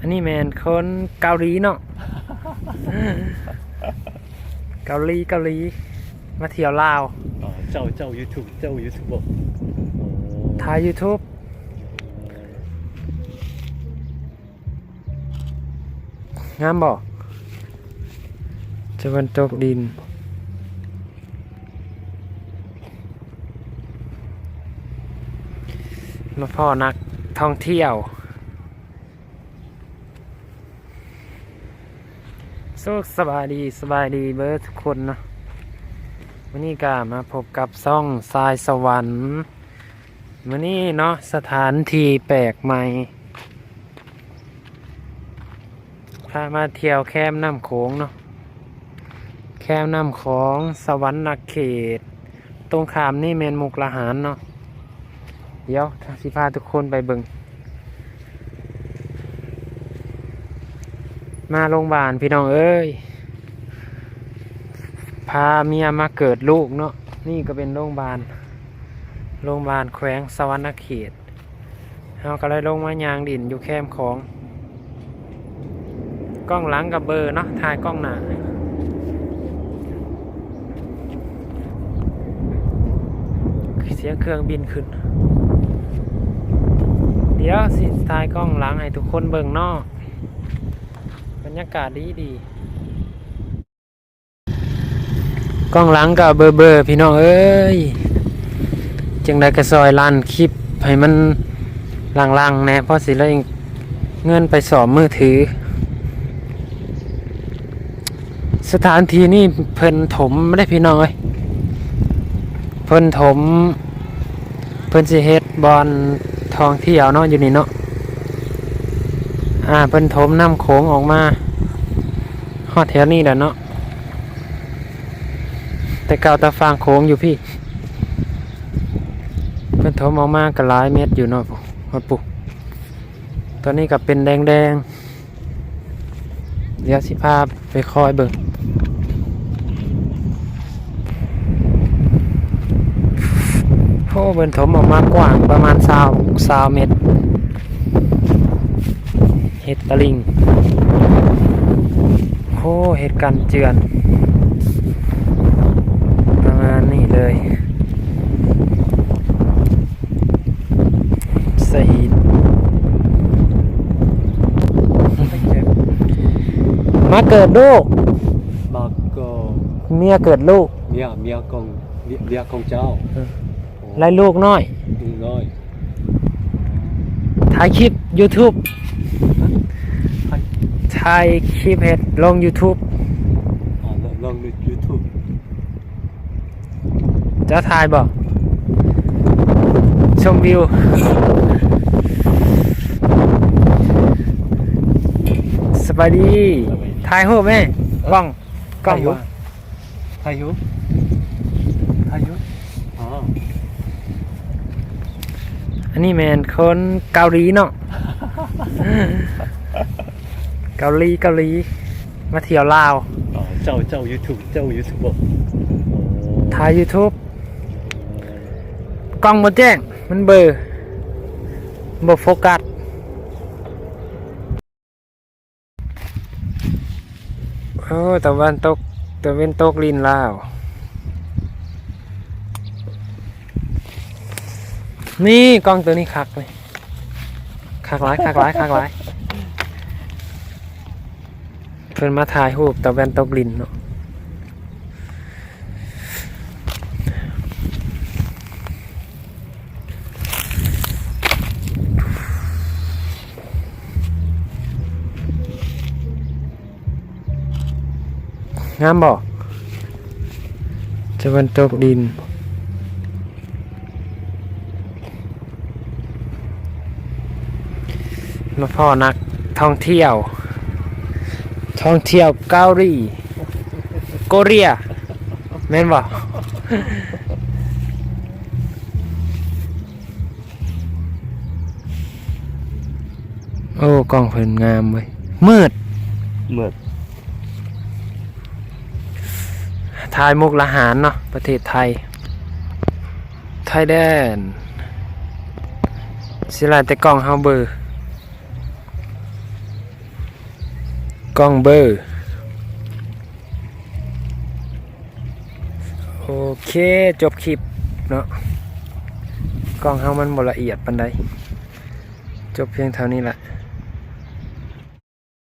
อันนี้แมนคนเกาหลีเนาะ เกาหลีเกาหลี มาเที่ยวลาว อ๋อเจ้าเจ้า YouTube เจ้า YouTube บอกถ่าย YouTube งามบ่จะวันตกดิน มาพ่อนักท่องเที่ยว สุขสบายดีสบายดีเบิร์ทุกคนเนาะวันนี้ก็มาพบกับซ่องทรายสวรรค์วันนี้เนาะสถานที่แปลกใหม่พามาเที่ยวแคมน้ำโขงเนาะแคมน้ำของสวรรค์นักเขต ตรงขามนี่เมนมุกละหารเนาะเดี๋ยวสิพาทุกคนไปเบิง มาโรงพยาบาลพี่น้องเอ้ย พาเมียมาเกิดลูกเนาะ นี่ก็เป็นโรงพยาบาล โรงพยาบาลแขวงสวรรณเขตเราก็เลยลงมายางดินอยู่แคมของ กล้องหลังกับเบอร์เนาะ ถ่ายกล้องหน้าเสียงเครื่องบินขึ้น เดี๋ยวสิถ่ายกล้องหลังให้ทุกคนเบิ่งนอก บรรยากาศดีดีกล้องหลังกับเบอร์เบอร์พี่น้องเอ้ยจึงได้กระซอยลันคลิปให้มันลังๆแน่เพราะสิเลยเองเงินไปสอบมือถือ สถานที่นี่เพิ่นถมไม่ได้พี่น้องเอ้ยเพิ่นถม เพิ่นสิเฮ็ดบอลทองเที่ยวเนาะอยู่นี่เนาะ อ่าเพิ่นถมน้ำโขงออกมาฮอดแถวนี้แหละเนาะแต่เก่าตาฟางโขงอยู่พี่ เพิ่นถมออกมาก็หลายเม็ดอยู่เนาะฮอดปุกตอนนี้ก็เป็นแดงๆเดี๋ยวสิพาไปคอยเบิ่งโอ้เบิ่นถมออกมากว้างประมาณซาวซาวเมตร ห็ดตะลิงโอ้เห็ดกันเจือน ประมาณนี้เลยสหีดมาเกิดลูกมาก็เมียเกิดลูกเมียเมียของเมียเมียของเจ้าเออไล่ลูกน้อยลุงน้อยถ่ายคลิป YouTube ถ่ายคลิปเห็ดลง YouTube อ่าลองใน YouTube จะถ่ายบ่ชมวิว สบายดีถ่ายรูปไหมกล้องกล้องถ่ายรูปบ่ทายุทายุอ๋ออันนี้แมนคนเกาหลีเนาะ เกาหลีเกาหลีมาเที่ยวลาวอ๋อเจ้าเจ้า YouTube เจ้า YouTube บอกถ่าย YouTube กล้องบนแจ้ง มันเบลอร์บ่โฟกัสโอ้ตะวันตกตะเวนตกลินลาว นี่กล้องตัวนี้คักเลยคักหลายคักหลายคักหลายเพิ่นมาถ่ายรูปตะเวนตกลินเนาะงามบ่จะวันตกดิน มาพ่อนักท่องเที่ยว ท่องเที่ยวเกาหลีโกเรียแม่นบ่โอ้กล้องเพิ่นงามเว้ยมืดเมื่อทายมุกละหารเนาะประเทศไทย ไทยแดนด์สิลายแต่กล้องเฮาเบอร์ กล้องเบอร์ โอเคจบคลิปเนาะกล้องเฮามันบ่ละเอียดปันใดจบเพียงเท่านี้แหละ